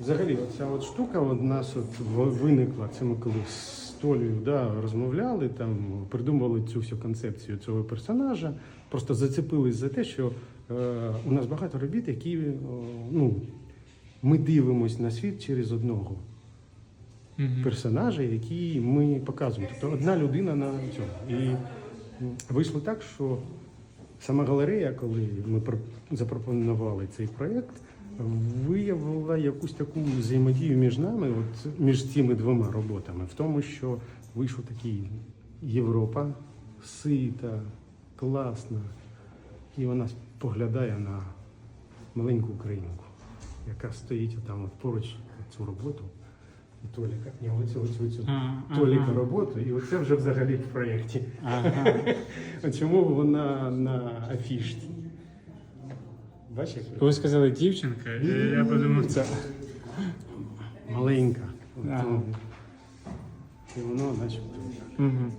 Взагалі, оця от штука у нас от виникла. Це ми коли з Толею да, розмовляли, там придумували цю всю концепцію цього персонажа. Просто зацепились за те, що е, у нас багато робіт, які е, ну, ми дивимося на світ через одного персонажа, який ми показуємо. Тобто одна людина на цьому. І вийшло так, що сама галерея, коли ми запропонували цей проєкт, виявила якусь таку взаємодію між нами, от між цими двома роботами, в тому, що вийшов такий Європа сита, класна, і вона поглядає на маленьку українку, яка стоїть там от поруч цю роботу. І Толіка, ні, оцю, оцю, оцю А, Толіка ага. роботу, і оце вже взагалі в проєкті. Ага. Чому вона на афішці? Бачиш? Ви сказали дівчинка, і я подумав, це. маленька. І воно начебто. Угу.